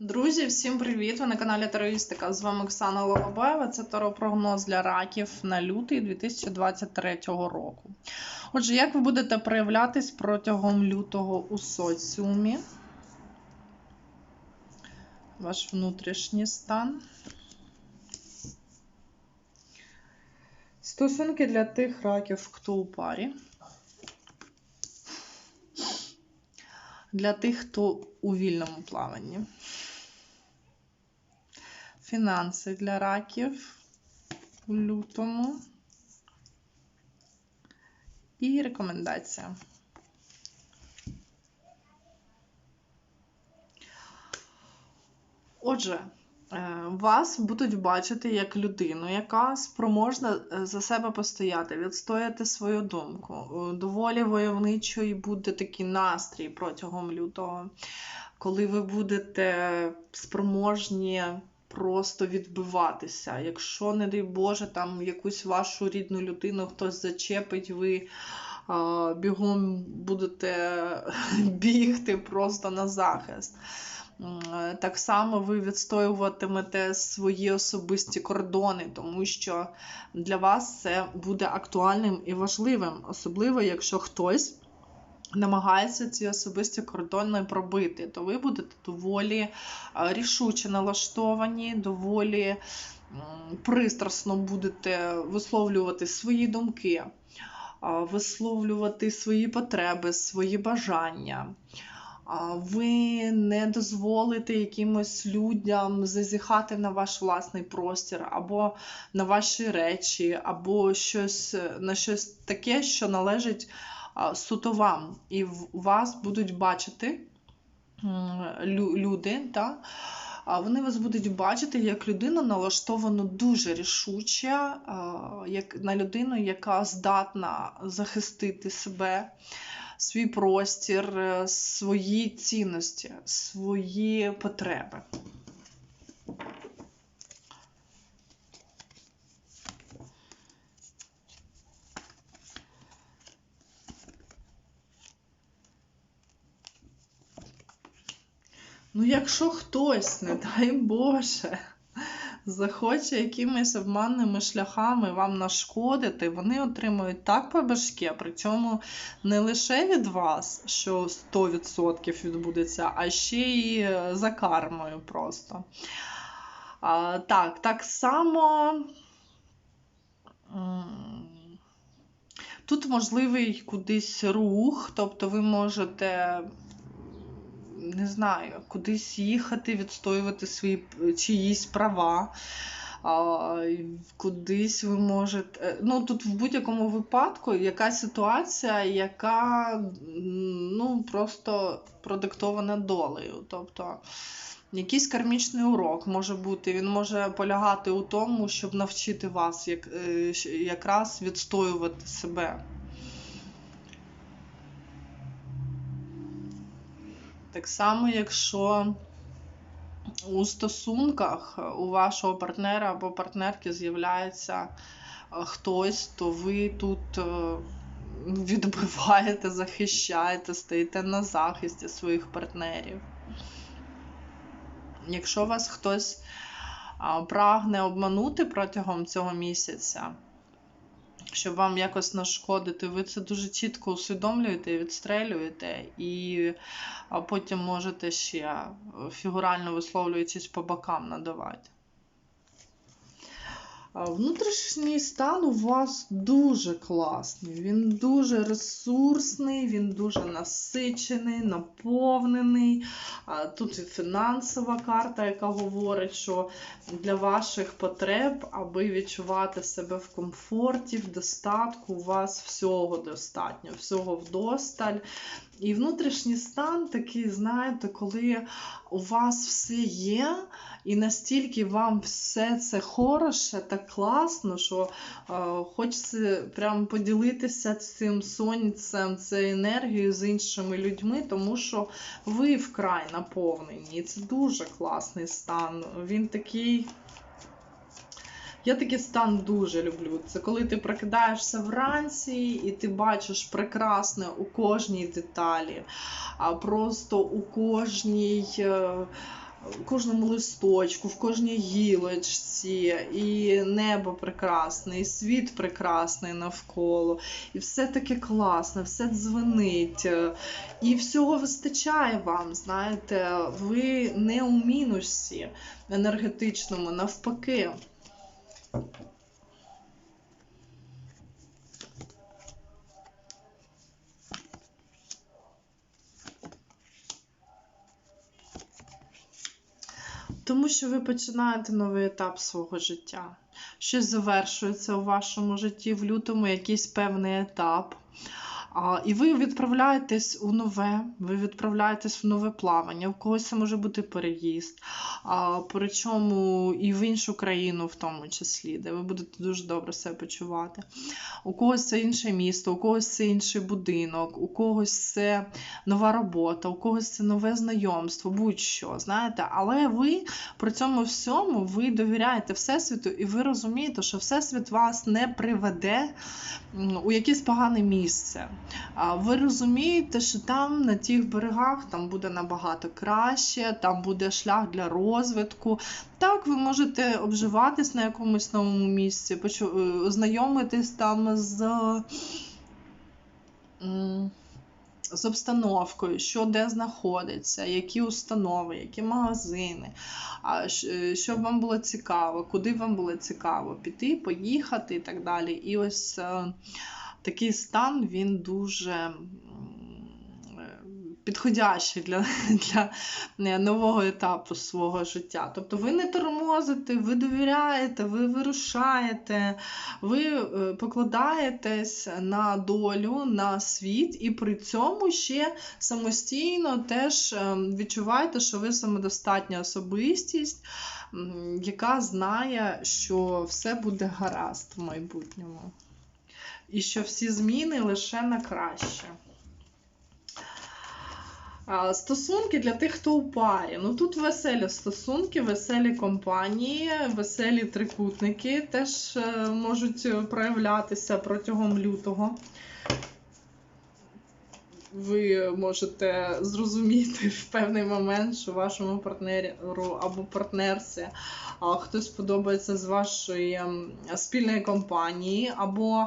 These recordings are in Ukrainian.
Друзі, всім привіт! Ви на каналі Тероїстика. З вами Оксана Лолобаєва. Це таропрогноз для раків на лютий 2023 року. Отже, як ви будете проявлятись протягом лютого у соціумі? Ваш внутрішній стан. Стосунки для тих раків, хто у парі. Для тих, хто у вільному плаванні. Фінанси для раків у лютому. І рекомендація. Отже, е, вас будуть бачити як людину, яка спроможна е, за себе постояти, відстояти свою думку. Е, доволі войовничий буде такий настрій протягом лютого, коли ви будете спроможні просто відбиватися. Якщо, не дай Боже, там якусь вашу рідну людину хтось зачепить, ви а, бігом будете бігти просто на захист. Так само ви відстоюватимете свої особисті кордони, тому що для вас це буде актуальним і важливим, особливо, якщо хтось намагається ці особисті кордони пробити, то ви будете доволі рішуче налаштовані, доволі пристрасно будете висловлювати свої думки, висловлювати свої потреби, свої бажання. Ви не дозволите якимось людям зазіхати на ваш власний простір, або на ваші речі, або щось на щось таке, що належить суто вам. І вас будуть бачити люди, та, вони вас будуть бачити як людину налаштовану дуже рішуче, як на людину, яка здатна захистити себе, свій простір, е, свої цінності, свої потреби. Ну, якщо хтось, не дай Боже, захоче якимись обманними шляхами вам нашкодити, вони отримують так по башке, при цьому не лише від вас, що 100% відбудеться, а ще й е, за кармою просто. А, Так, так само. Тут можливий кудись рух, тобто ви можете не знаю, кудись їхати, відстоювати свої чиїсь права. Кудись ви можете. Е, ну, тут в будь-якому випадку якась ситуація, яка ну, просто продиктована долею. Тобто якийсь кармічний урок може бути, він може полягати у тому, щоб навчити вас як, е, якраз відстоювати себе. Так само, якщо у стосунках у вашого партнера або партнерки з'являється е, хтось, то ви тут е, відбиваєте, захищаєте, стоїте на захисті своїх партнерів. Якщо вас хтось прагне обманути протягом цього місяця, щоб вам якось нашкодити, ви це дуже чітко усвідомлюєте, відстрелюєте, і потім можете ще фігурально висловлюючись по бокам надавати. Внутрішній стан у вас дуже класний, він дуже ресурсний, він дуже насичений, наповнений. Тут і фінансова карта, яка говорить, що для ваших потреб, аби відчувати себе в комфорті, в достатку, у вас всього достатньо, всього вдосталь. І внутрішній стан такий, знаєте, коли у вас все є, і настільки вам все це хороше, так класно, що е, хочеться прям поділитися цим сонцем, цією енергією з іншими людьми, тому що ви вкрай наповнені. І це дуже класний стан. Він такий. Я такий стан дуже люблю. Це коли ти прокидаєшся вранці і ти бачиш прекрасне у кожній деталі, а просто у кожній. В кожному листочку, в кожній гілочці, і небо прекрасне, і світ прекрасний навколо, і все таке класне, все дзвонить. І всього вистачає вам, знаєте, ви не у мінусі енергетичному, навпаки. Тому що ви починаєте новий етап свого життя. Щось завершується у вашому житті в лютому, якийсь певний етап. А, І ви відправляєтесь у нове, ви відправляєтесь в нове плавання. У когось це може бути переїзд, а, причому і в іншу країну, в тому числі, де ви будете дуже добре себе почувати. У когось це інше місто, у когось це інший будинок, у когось це нова робота, у когось це нове знайомство, будь-що, знаєте, але ви при цьому всьому ви довіряєте Всесвіту, і ви розумієте, що Всесвіт вас не приведе у якесь погане місце. Ви розумієте, що там на тих берегах там буде набагато краще, там буде шлях для розвитку. Так, ви можете обживатись на якомусь новому місці, е, знайомитись там з. З обстановкою, що де знаходиться, які установи, які магазини, е, щоб вам було цікаво, куди вам було цікаво піти, поїхати і так далі. І ось е, такий стан він дуже е, підходящий для для е, нового етапу свого життя. Тобто ви не тормозите, ви довіряєте, ви вирушаєте, ви е, покладаєтесь на долю, на світ, і при цьому ще самостійно теж відчуваєте, що ви самодостатня особистість. Яка знає, що все буде гаразд в майбутньому і що всі зміни лише на краще. Стосунки для тих, хто у парі. Ну тут веселі стосунки, веселі компанії, веселі трикутники теж е, можуть проявлятися протягом лютого. Ви можете зрозуміти в певний момент, що вашому партнеру або партнерці хтось подобається з вашої спільної компанії, або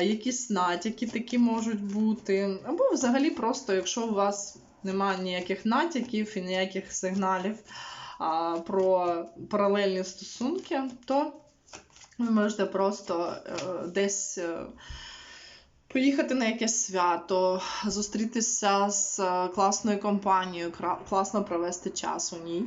якісь натяки такі можуть бути. Або взагалі просто, якщо у вас немає ніяких натяків і ніяких сигналів про паралельні стосунки, то ви можете просто е, десь. Поїхати на якесь свято, зустрітися з е, класною компанією, класно провести час у ній.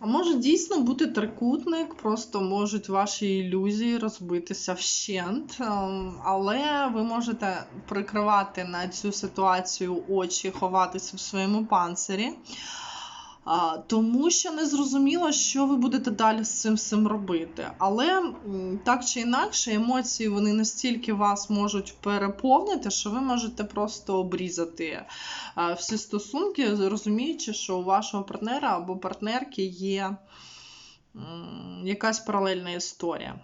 А може дійсно бути трикутник, просто можуть ваші ілюзії розбитися вщент, ем, але ви можете прикривати на цю ситуацію очі, ховатися в своєму панцирі. Тому що не зрозуміло, що ви будете далі з цим всім робити. Але так чи інакше, емоції вони настільки вас можуть переповнити, що ви можете просто обрізати всі стосунки, розуміючи, що у вашого партнера або партнерки є якась паралельна історія.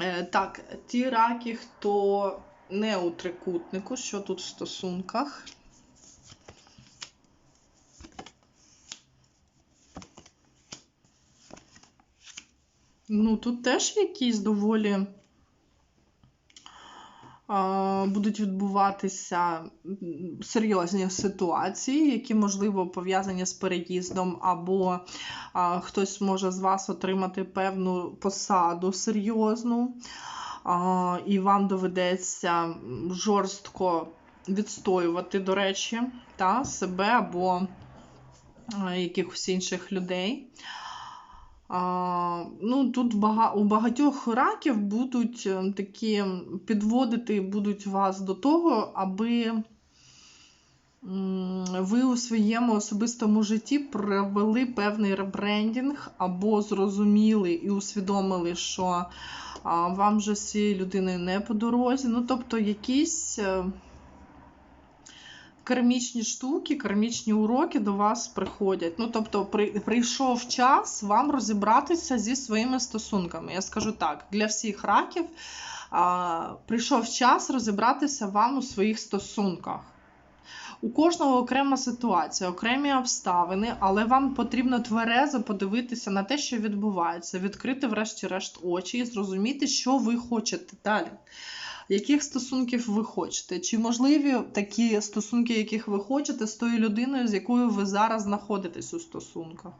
Е, так, ті раки, хто не у трикутнику, що тут в стосунках. Ну, тут теж якісь доволі а, будуть відбуватися серйозні ситуації, які, можливо, пов'язані з переїздом, або а, хтось може з вас отримати певну посаду серйозну, а, і вам доведеться жорстко відстоювати, до речі, та, себе або якихось інших людей. Ну, Тут у багатьох раків будуть е, такі підводити будуть вас до того, аби ви у своєму особистому житті провели певний ребрендінг, або зрозуміли і усвідомили, що вам вже з цією людиною не по дорозі. Ну, тобто, якісь. Кармічні штуки, кармічні уроки до вас приходять. Ну, тобто, при, прийшов час вам розібратися зі своїми стосунками. Я скажу так, для всіх раків а, прийшов час розібратися вам у своїх стосунках. У кожного окрема ситуація, окремі обставини, але вам потрібно тверезо подивитися на те, що відбувається, відкрити, врешті-решт, очі і зрозуміти, що ви хочете далі. Яких стосунків ви хочете? Чи можливі такі стосунки, яких ви хочете, з тою людиною, з якою ви зараз знаходитесь у стосунках?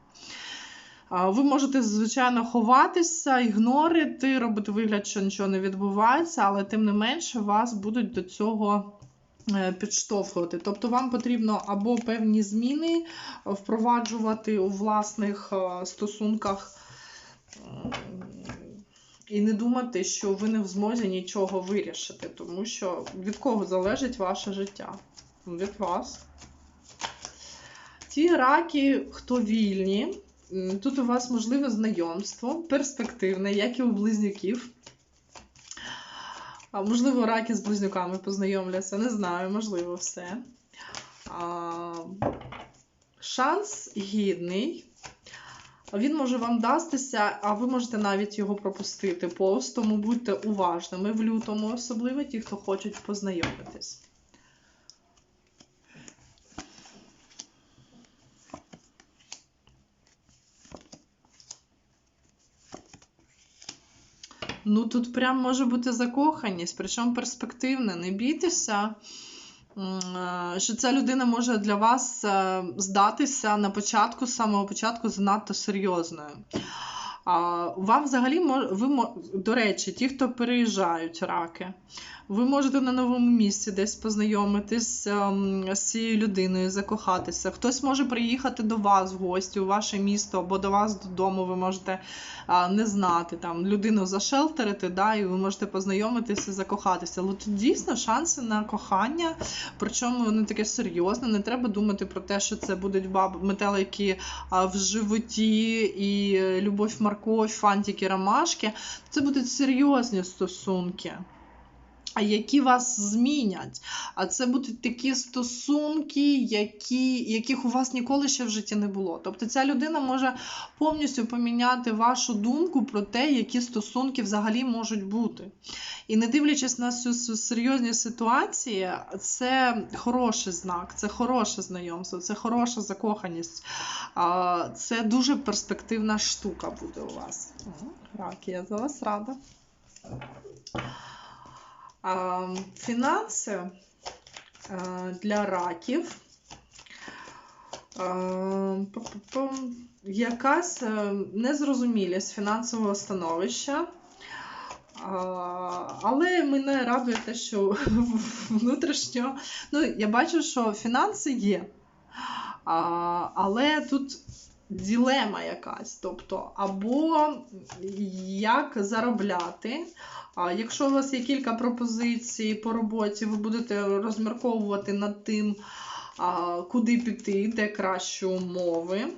Ви можете, звичайно, ховатися, ігнорити, робити вигляд, що нічого не відбувається, але тим не менше вас будуть до цього е, підштовхувати. Тобто вам потрібно або певні зміни впроваджувати у власних е, стосунках. І не думати, що ви не в змозі нічого вирішити, тому що від кого залежить ваше життя? Від вас. Ті раки, хто вільні, тут у вас можливе знайомство, перспективне, як і у близнюків. А, можливо, раки з близнюками познайомляться, не знаю, можливо, все. А, шанс гідний. Він може вам дастися, а ви можете навіть його пропустити повз, тому будьте уважними в лютому, особливо ті, хто хочуть познайомитись. Ну, тут прям може бути закоханість, причому перспективна. Не бійтеся, що ця людина може для вас е, здатися на початку, з самого початку, занадто серйозною. Вам взагалі ви до речі, ті, хто переїжджають раки, ви можете на новому місці десь познайомитись ем, з цією людиною, закохатися. Хтось може приїхати до вас в гості у ваше місто або до вас додому. Ви можете не знати там людину зашелтерити, да, і ви можете познайомитися, закохатися. Але тут дійсно шанси на кохання, причому воно таке серйозне. Не треба думати про те, що це будуть баб метелики в животі і е, любов, морковь, фантики, ромашки. Це будуть серйозні стосунки. Які вас змінять. А це будуть такі стосунки, які, яких у вас ніколи ще в житті не було. Тобто ця людина може повністю поміняти вашу думку про те, які стосунки взагалі можуть бути. І не дивлячись на цю серйозні ситуації, це хороший знак, це хороше знайомство, це хороша закоханість. Це дуже перспективна штука буде у вас. Раки, я за вас рада. Фінанси е, для раків. Е. Якась е, незрозумілість фінансового становища. Але мене радує те, що внутрішньо. Ну, я бачу, що фінанси є. Але тут ділема якась. Тобто, або як заробляти. Якщо у вас є кілька пропозицій по роботі, ви будете розмірковувати над тим, куди піти, де кращі умови.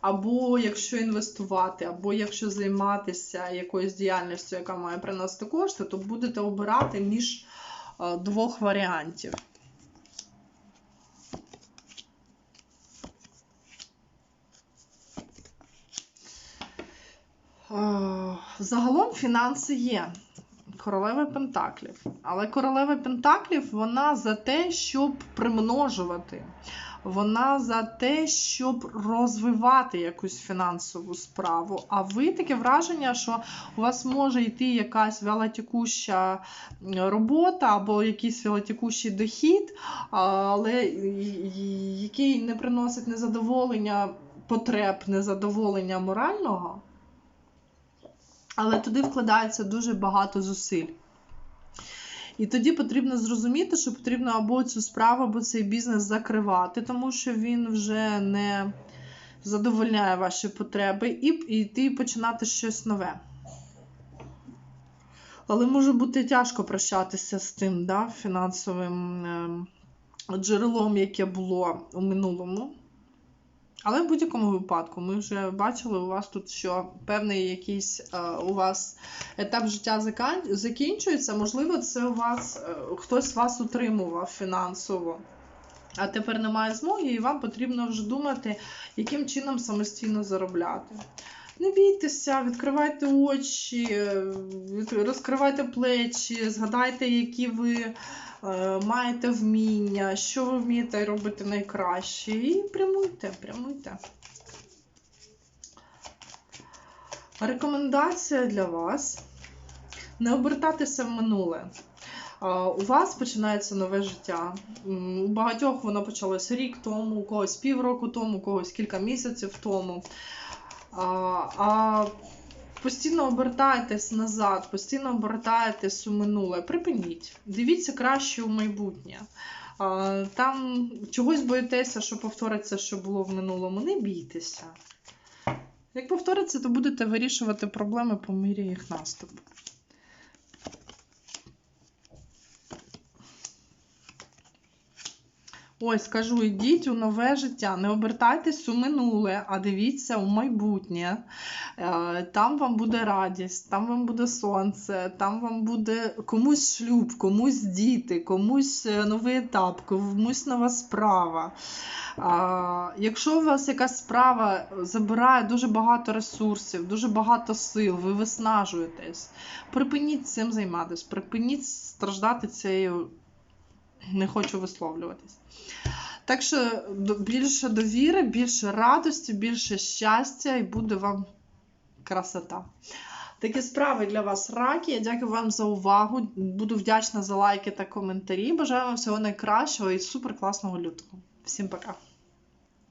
Або якщо інвестувати, або якщо займатися якоюсь діяльністю, яка має приносити кошти, то будете обирати між двох варіантів. Е, Загалом фінанси є. Королева Пентаклів. Але королева Пентаклів вона за те, щоб примножувати. Вона за те, щоб розвивати якусь фінансову справу. А ви таке враження, що у вас може йти якась велотекуща робота або якийсь велотекущий дохід, але який не приносить незадоволення потреб, незадоволення морального. Але туди вкладається дуже багато зусиль. І тоді потрібно зрозуміти, що потрібно або цю справу, або цей бізнес закривати, тому що він вже не задовольняє ваші потреби, і йти починати щось нове. Але може бути тяжко прощатися з тим да, фінансовим е, джерелом, яке було у минулому. Але в будь-якому випадку, ми вже бачили у вас тут, що певний якийсь е, у вас етап життя закінчується. Можливо, це у вас е, хтось вас утримував фінансово. А тепер немає змоги, і вам потрібно вже думати, яким чином самостійно заробляти. Не бійтеся, відкривайте очі, е, розкривайте плечі, згадайте, які ви маєте вміння, що ви вмієте робити найкраще. І прямуйте, прямуйте. Рекомендація для вас: не обертатися в минуле. У вас починається нове життя. У багатьох воно почалося рік тому, у когось півроку тому, у когось кілька місяців тому. А, а постійно обертаєтесь назад, постійно обертаєтесь у минуле. Припиніть. Дивіться краще у майбутнє. Там чогось боїтеся, що повториться, що було в минулому. Не бійтеся. Як повториться, то будете вирішувати проблеми по мірі їх наступу. Ось кажу, йдіть у нове життя, не обертайтесь у минуле, а дивіться у майбутнє. Е, Там вам буде радість, там вам буде сонце, там вам буде комусь шлюб, комусь діти, комусь е, новий етап, комусь нова справа. Якщо у вас якась справа забирає дуже багато ресурсів, дуже багато сил, ви виснажуєтесь, припиніть цим займатися, припиніть страждати цією не хочу висловлюватись. Так що більше довіри, більше радості, більше щастя, і буде вам красота. Такі справи для вас раки. Я дякую вам за увагу. Буду вдячна за лайки та коментарі. Бажаю вам всього найкращого і супер класного лютого. Всім пока!